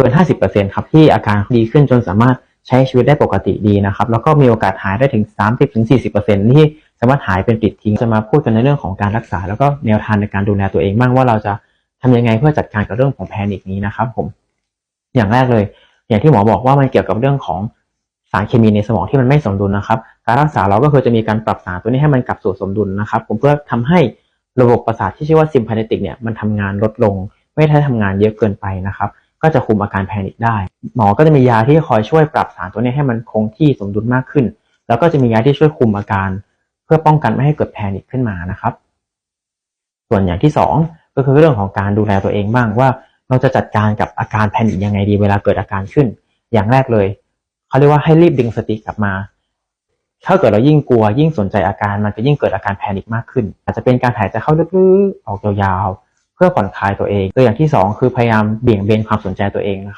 กิน 50%ครับที่อาการดีขึ้นจนสามารถใช้ชีวิตได้ปกติดีนะครับ แล้วก็มีโอกาสหายได้ถึง 30-40%ที่สามารถหายเป็นปิดทิ้ง จะมาพูดกันในเรื่องของการรักษา แล้วก็แนวทางในการดูแลตัวเองบ้างว่าเราจะทำยังไงเพื่อจัดการกับเรื่องของแพนิคนี้นะครับ ผม อย่างแรกเลย อย่างที่หมอบอกว่ามันเกี่ยวกับเรื่องของสารเคมีในสมองที่มันไม่สมดุลนะครับ การรักษาเราก็คือจะมีการปรับสารตัวนี้ให้มันกลับสู่สมดุลนะครับ ผมเพื่อทำให้ระบบประสาทที่ชื่อว่าซิมพาเนติกเนี่ยมันทำงานลดลง ไม่ได้ทำงานเยอะเกินไปนะครับ ก็จะคุมอาการแพนิคได้ หมอก็จะมียาที่คอยช่วยปรับสารตัวนี้ให้มันคงที่สมดุลมากขึ้น แล้วก็จะมียาที่ช่วยคุมอาการ เพื่อป้องกันไม่ให้เกิดแพนิคขึ้นมานะครับ ส่วนอย่างที่สองก็คือเรื่องของการดูแลตัวเองบ้างว่า เราจะจัดการกับอาการแพนิคยังไงดีเวลาเกิดอาการขึ้น อย่างแรกเลยเขาเรียกว่าให้รีบดึงสติกลับมาถ้าเกิดเรายิ่งกลัวยิ่งสนใจอาการมันจะยิ่งเกิดอาการแพนิคมากขึ้น อาจจะเป็นการหายใจเข้าลึกๆออกยาวๆ เพื่อผ่อนคลายตัวเอง ตัวอย่างที่สองคือพยายามเบี่ยงเบนความสนใจตัวเองนะครับ